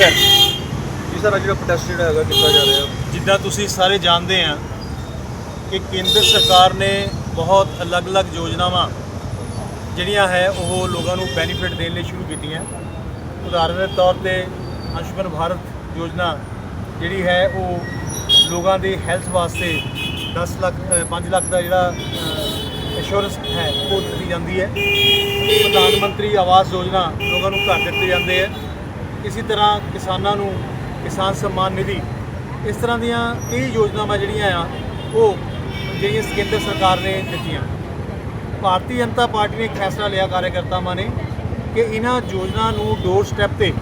Sir ਜੀ sir ਅੱਜ ਜਿਹੜਾ ਪ੍ਰੋਟੈਸਟ ਜਿਹੜਾ ਹੈਗਾ ਕੀਤਾ ਜਾ ਰਿਹਾ। ਜਿੱਦਾਂ ਤੁਸੀਂ ਸਾਰੇ ਜਾਣਦੇ ਆ ਕਿ ਕੇਂਦਰ ਸਰਕਾਰ ਨੇ ਬਹੁਤ ਅਲੱਗ-ਅਲੱਗ ਯੋਜਨਾਵਾਂ ਜਿਹੜੀਆਂ ਹੈ ਉਹ ਲੋਕਾਂ ਨੂੰ ਬੈਨੀਫਿਟ ਦੇਣ ਲਈ ਸ਼ੁਰੂ ਕੀਤੀਆਂ। ਉਦਾਹਰਨ ਦੇ ਤੌਰ ਤੇ ਆਯੁਸ਼ਮਾਨ ਭਾਰਤ ਯੋਜਨਾ ਜਿਹੜੀ ਹੈ ਉਹ ਲੋਕਾਂ ਦੇ ਹੈਲਥ ਵਾਸਤੇ 10 ਲੱਖ ਅ, 5 ਲੱਖ ਦਾ ਜਿਹੜਾ ਇੰਸ਼ੋਰੈਂਸ ਹੈ ਉਹ ਦਿੱਤੀ ਜਾਂਦੀ ਹੈ। ਪ੍ਰਧਾਨ ਮੰਤਰੀ ਆਵਾਸ ਯੋਜਨਾ ਲੋਕਾਂ ਨੂੰ ਘਰ ਦਿੱਤੇ ਜਾਂਦੇ ਹੈ ਇਸੇ ਤਰ੍ਹਾਂ ਕਿਸਾਨਾਂ ਨੂੰ ਕਿਸਾਨ ਸਨਮਾਨ ਨਿਧੀ, ਇਸ ਤਰ੍ਹਾਂ ਦੀਆਂ ਕਈ ਯੋਜਨਾਵਾਂ ਜਿਹੜੀਆਂ ਆ, ਉਹ ਜਿਹੜੀਆਂ ਕੇਂਦਰ ਸਰਕਾਰ ਨੇ ਦਿੱਤੀਆਂ। ਭਾਰਤੀ ਜਨਤਾ ਪਾਰਟੀ ਨੇ ਇੱਕ ਫੈਸਲਾ ਲਿਆ ਕਾਰਜਕਰਤਾਵਾਂ ਨੇ ਕਿ ਇਹਨਾਂ ਯੋਜਨਾ ਨੂੰ ਡੋਰ ਸਟੈਪ ਤੇ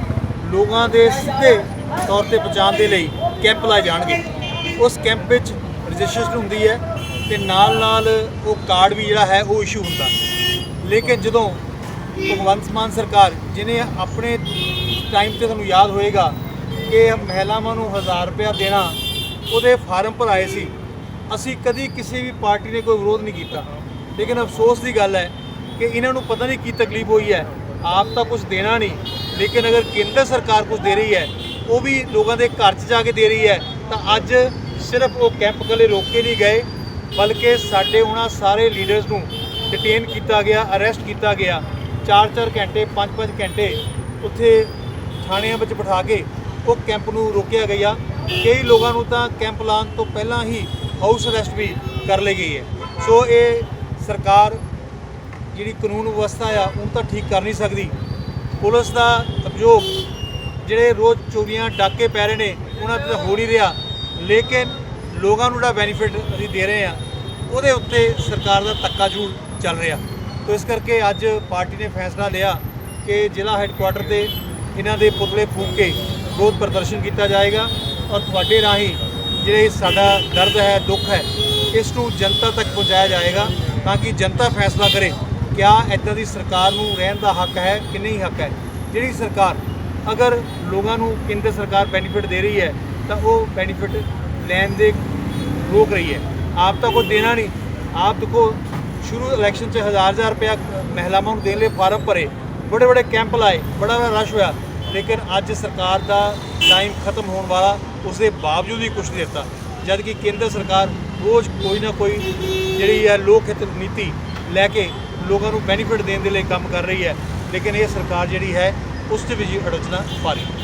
ਲੋਕਾਂ ਦੇ ਸਿੱਧੇ ਤੌਰ ਤੇ ਪਹੁੰਚਾਉਣ ਦੇ ਲਈ ਕੈਂਪ ਲਾਏ ਜਾਣਗੇ। ਉਸ ਕੈਂਪ ਵਿੱਚ ਰਜਿਸਟ੍ਰੇਸ਼ਨ ਹੁੰਦੀ ਹੈ ਤੇ ਨਾਲ ਨਾਲ ਉਹ ਕਾਰਡ ਵੀ ਜਿਹੜਾ ਹੈ ਉਹ ਇਸ਼ੂ ਹੁੰਦਾ। ਲੇਕਿਨ ਜਦੋਂ ਭਗਵੰਤ ਮਾਨ ਸਰਕਾਰ ਜਿਨੇ ਆਪਣੇ ਟਾਈਮ ਤੇ ਤੁਹਾਨੂੰ ਯਾਦ ਹੋਏਗਾ ਕਿ ਮਹਿਲਾਵਾਂ ਨੂੰ 1000 ਰੁਪਇਆ ਦੇਣਾ, ਉਹਦੇ ਫਾਰਮ ਭਰਾਏ ਸੀ। ਅਸੀਂ ਕਦੀ ਕਿਸੇ ਵੀ ਪਾਰਟੀ ਨੇ ਕੋਈ ਵਿਰੋਧ ਨਹੀਂ ਕੀਤਾ। ਲੇਕਿਨ ਅਫਸੋਸ ਦੀ ਗੱਲ ਹੈ ਕਿ ਇਹਨਾਂ ਨੂੰ ਪਤਾ ਨਹੀਂ ਕੀ ਤਕਲੀਫ ਹੋਈ ਹੈ। ਆਪ ਤਾਂ ਕੁਝ ਦੇਣਾ ਨਹੀਂ, ਲੇਕਿਨ ਅਗਰ ਕੇਂਦਰ ਸਰਕਾਰ ਕੁਝ ਦੇ ਰਹੀ ਹੈ, ਉਹ ਵੀ ਲੋਕਾਂ ਦੇ ਘਰ 'ਚ ਜਾ ਕੇ ਦੇ ਰਹੀ ਹੈ, ਤਾਂ ਅੱਜ ਸਿਰਫ ਉਹ ਕੈਂਪ ਕੱਲੇ ਰੋਕ ਕੇ ਨਹੀਂ ਗਏ, ਬਲਕਿ ਸਾਡੇ ਉਹਨਾਂ ਸਾਰੇ ਲੀਡਰਸ ਨੂੰ ਡਿਟੇਨ ਕੀਤਾ ਗਿਆ ਅਰੈਸਟ ਕੀਤਾ ਗਿਆ। 4-4 ਘੰਟੇ 5-5 ਘੰਟੇ ਉੱਥੇ ਥਾਣਿਆਂ ਵਿੱਚ ਬਿਠਾ ਕੇ ਉਹ ਕੈਂਪ ਨੂੰ ਰੋਕਿਆ ਗਿਆ ਕਈ ਲੋਕਾਂ ਨੂੰ ਤਾਂ ਕੈਂਪ ਲਾਉਣ ਤੋਂ ਪਹਿਲਾਂ ਹੀ ਹਾਊਸ ਅਰੈਸਟ ਵੀ ਕਰ ਲਈ ਗਈ ਹੈ। ਸੋ ਇਹ ਸਰਕਾਰ ਜਿਹੜੀ ਕਾਨੂੰਨ ਵਿਵਸਥਾ ਆ ਉਹ ਤਾਂ ਠੀਕ ਕਰ ਨਹੀਂ ਸਕਦੀ। ਪੁਲਿਸ ਦਾ ਅਭਿਯੋਗ ਜਿਹੜੇ ਰੋਜ਼ ਚੋਰੀਆਂ ਡਾਕੇ ਪੈ ਰਹੇ ਨੇ, ਉਹਨਾਂ ਤੇ ਤਾਂ ਹੋ ਨਹੀਂ ਰਿਹਾ। ਲੇਕਿਨ ਲੋਕਾਂ ਨੂੰ ਜਿਹੜਾ ਬੈਨੀਫਿਟ ਅਸੀਂ ਦੇ ਰਹੇ ਆ, ਉਹਦੇ ਉੱਤੇ ਸਰਕਾਰ ਦਾ ਧੱਕਾ ਜੂੜ ਚੱਲ ਰਿਹਾ। ਤੋ ਇਸ ਕਰਕੇ ਅੱਜ ਪਾਰਟੀ ਨੇ ਫੈਸਲਾ ਲਿਆ ਕਿ ਜ਼ਿਲ੍ਹਾ ਹੈੱਡਕੁਆਟਰ ਤੇ ਇਹਨਾਂ ਦੇ ਪੁਤਲੇ ਫੂਕ ਕੇ ਵਿਰੋਧ ਪ੍ਰਦਰਸ਼ਨ ਕੀਤਾ ਜਾਏਗਾ ਔਰ ਤੁਹਾਡੇ ਰਾਹੀਂ ਜਿਹੜੇ ਸਾਡਾ ਦਰਦ ਹੈ, ਦੁੱਖ ਹੈ, ਇਸ ਨੂੰ ਜਨਤਾ ਤੱਕ ਪਹੁੰਚਾਇਆ ਜਾਏਗਾ ਤਾਂ ਕਿ ਜਨਤਾ ਫੈਸਲਾ ਕਰੇ ਕਿਆ ਇੱਦਾਂ ਦੀ ਸਰਕਾਰ ਨੂੰ ਰਹਿਣ ਦਾ ਹੱਕ ਹੈ ਕਿ ਨਹੀਂ ਹੱਕ ਹੈ। ਜਿਹੜੀ ਸਰਕਾਰ ਅਗਰ ਲੋਕਾਂ ਨੂੰ ਕੇਂਦਰ ਸਰਕਾਰ ਬੈਨੀਫਿਟ ਦੇ ਰਹੀ ਹੈ, ਤਾਂ ਉਹ ਬੈਨੀਫਿਟ ਲੈਣ ਦੇ ਰੋਕ ਰਹੀ ਹੈ। ਆਪ ਤਾਂ ਕੋਈ ਦੇਣਾ ਨਹੀਂ। ਆਪ ਦੇਖੋ ਸ਼ੁਰੂ ਇਲੈਕਸ਼ਨ 'ਚ ਹਜ਼ਾਰ ਹਜ਼ਾਰ ਰੁਪਇਆ ਮਹਿਲਾਵਾਂ ਨੂੰ ਦੇਣ ਲਈ ਫਾਰਮ ਭਰੇ। ਬੜੇ ਬੜੇ ਕੈਂਪ ਲਾਏ, ਬੜਾ ਬੜਾ ਰਸ਼ ਹੋਇਆ। ਲੇਕਿਨ ਅੱਜ ਸਰਕਾਰ ਦਾ ਟਾਈਮ ਖਤਮ ਹੋਣ ਵਾਲਾ ਉਸ ਦੇ ਬਾਵਜੂਦ ਵੀ ਕੁਝ ਨਹੀਂ ਦਿੱਤਾ। ਜਦ ਕਿ ਕੇਂਦਰ ਸਰਕਾਰ ਰੋਜ਼ ਕੋਈ ਨਾ ਕੋਈ ਜਿਹੜੀ ਹੈ ਲੋਕ ਹਿੱਤ ਨੀਤੀ ਲੈ ਕੇ ਲੋਕਾਂ ਨੂੰ ਬੈਨੀਫਿਟ ਦੇਣ ਦੇ ਲਈ ਕੰਮ ਕਰ ਰਹੀ ਹੈ। ਲੇਕਿਨ ਇਹ ਸਰਕਾਰ ਜਿਹੜੀ ਹੈ, ਉਸ ਤੇ ਵੀ ਜੀ ਅੜੋਚਨਾ ਪਾ ਰਹੀ ਹੈ।